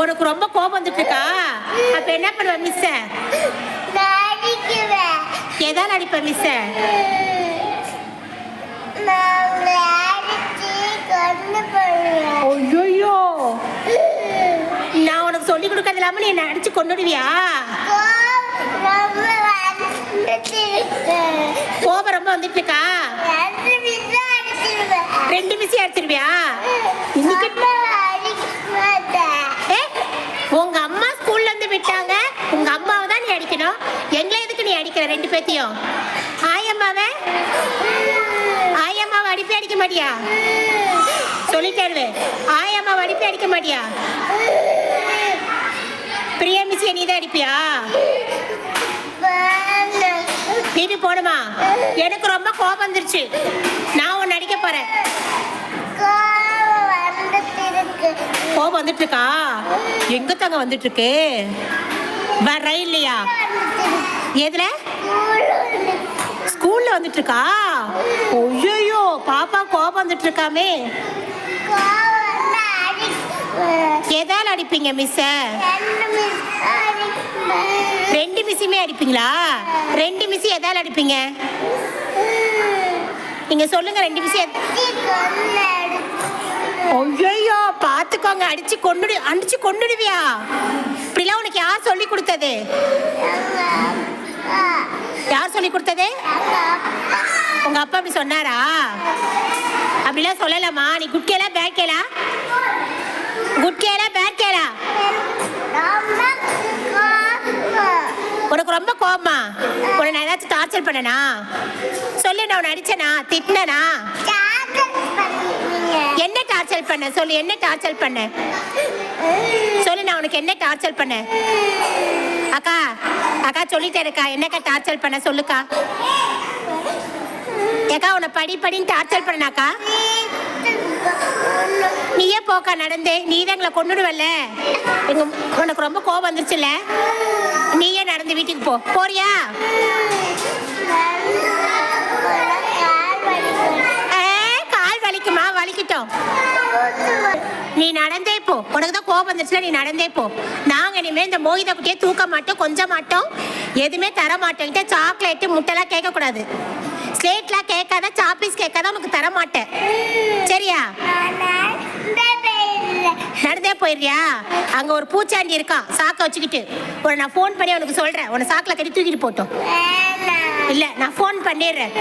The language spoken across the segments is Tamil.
உனக்கு ரொம்ப கோபம் வந்துட்டு இருக்கா அப்ப என்ன பண்ணுவ மிஸ்ஸ நான் அடிக்குவேன் எதால அடிப்ப மிஸ்ஸ போடுவேன். ஐயோ நான் உனக்கு சொல்லி கொடுக்கறது இல்லாம நீ என்ன அடிச்சு கொண்டுடுவியா கோபம் ரொம்ப வந்துட்டு இருக்கா ரெண்டு நிமிஷம் அடிச்சிருவேன். ரெண்டு மிஸ் அடிச்சிருவியா இன்னைக்கு அம்மா அடிக்க மாட்டேன் ஏ, உங்க அம்மா ஸ்கூல்ல இருந்து விட்டாங்க உங்க அம்மாவை தான் நீ அடிக்கணும் எங்களை எதுக்கு நீ அடிக்கிற ரெண்டு பேத்தையும் ஆயம்மாவை ஆயம்மாவை அடிப்பே அடிக்க மாட்டியா? சொல்லிட்டேருவே ஆயம்மாவை அடிப்பே அடிக்க மாட்டியா? பிரியா மிஸ் நீ தான் அடிப்பியா? வேணாம். வீட்டு போடுமா எனக்கு ரொம்ப கோபம் வந்துருச்சு. நான் உன்னை அடிக்க போறேன். கோபம் வந்துட்டு இருக்கா எங்க தாங்க வந்துட்டு இருக்கு வர இல்லையா? எதுல? ஸ்கூல்ல வந்துட்டு இருக்கா ஐயோ பாப்பா கோபம் வந்துட்டு இருக்காமே எதால அடிப்பீங்க மிஸ் ரெண்டு மிஸ்ஸுமே அடிப்பீங்களா? ரெண்டு மிஸ் எதால அடிப்பீங்க? நீங்க சொல்லுங்க ரெண்டு மிஸ் ஐயோ பாத்துக்கோங்க அடிச்சு கொண்டுடு அடிச்சு கொண்டுடுவியா? இப்படிலாம் உனக்கு யார் சொல்லி கொடுத்தது? யார் சொல்லி கொடுத்தது? உங்க அப்பா அப்படி சொன்னாரா? அப்படிலாம் சொல்லலாமா நீ குட் பேக்கேலா குட்கேலா பேக்கேலா குட் உனக்கு ரொம்ப கோபமா உன்னை நான் ஏதாச்சும் டார்ச்சர் பண்ணனா? சொல்லு நான் உன்னை அடிச்சனா? திட்டினனா? என்ன டார்ச்சர் பண்ண? சொல்லு என்ன டார்ச்சர் பண்ண? சொல்லு நான் உனக்கு என்ன டார்ச்சர் பண்ண? அக்கா அக்கா சொல்லிட்டே இருக்கா. என்னக்கா டார்ச்சர் பண்ண? சொல்லுக்கா. ஏக்கா உன்னை படி படின்னு டார்ச்சர் பண்ணாக்கா நீயே போக்கா நடந்தே. நீ தான் எங்களை கொண்டுடுவல்ல எங்க உனக்கு ரொம்ப கோபம் வந்துருச்சுல்ல. நீயே நடந்து வீட்டுக்கு போ. போறியா? வலிக்கட்டும் நீ நடந்தே போ. உனக்கு தான் கோபம் வந்துச்சுல நீ நடந்தே போ. நாங்க இனிமே இந்த மோகித குட்டியை தூக்க மாட்டோம் கொஞ்ச மாட்டோம். எதுவுமே தர மாட்டோம். சாக்லேட்டு முட்டைலாம் கேட்கக்கூடாது. ஸ்லேட்லாம் கேட்காத சாப்பீஸ் கேட்காத உனக்கு தர மாட்டேன். சரியா? நடந்தே போயிடுறியா அங்க ஒரு பூச்சாண்டி இருக்கான் சாக்க வச்சுக்கிட்டு. உன நான் ஃபோன் பண்ணி உனக்கு சொல்றேன். உன சாக்கில் கட்டி தூக்கிட்டு போட்டோம் இல்ல நான் ஃபோன் பண்ணிடுறேன்.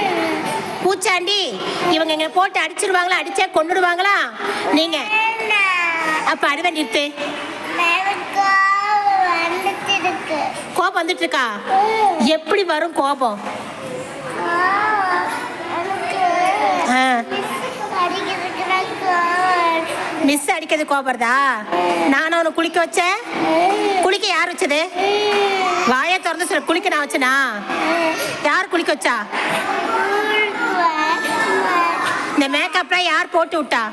பூச்சாண்டி இவங்க எங்க போட்டு அடிச்சிருவாங்களா அடிச்சே கொண்டுடுவாங்களா நீங்க. அப்ப அழுத நிறுத்து. கோபம் வந்துட்டு இருக்கா? எப்படி வரும் கோபம் மிஸ் அடிக்கிறது கோபம் நானும் அவனை குளிக்க வச்சேன். குளிக்க யார் வச்சது? வாயை திறந்து சொல்ல குளிக்க நான் வச்சனா? யார் குளிக்க வச்சா? இந்த மேக்கப்லாம் யார் போட்டு விட்டா?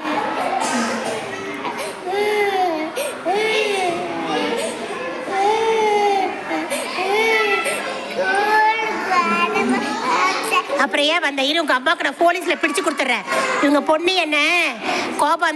அப்புறம் ஏன் வந்த? இரு உங்க அம்மாக்கு நான் போலீஸ்ல பிடிச்சு கொடுத்துட்றேன். இவங்க பொண்ணு என்ன? கோபம்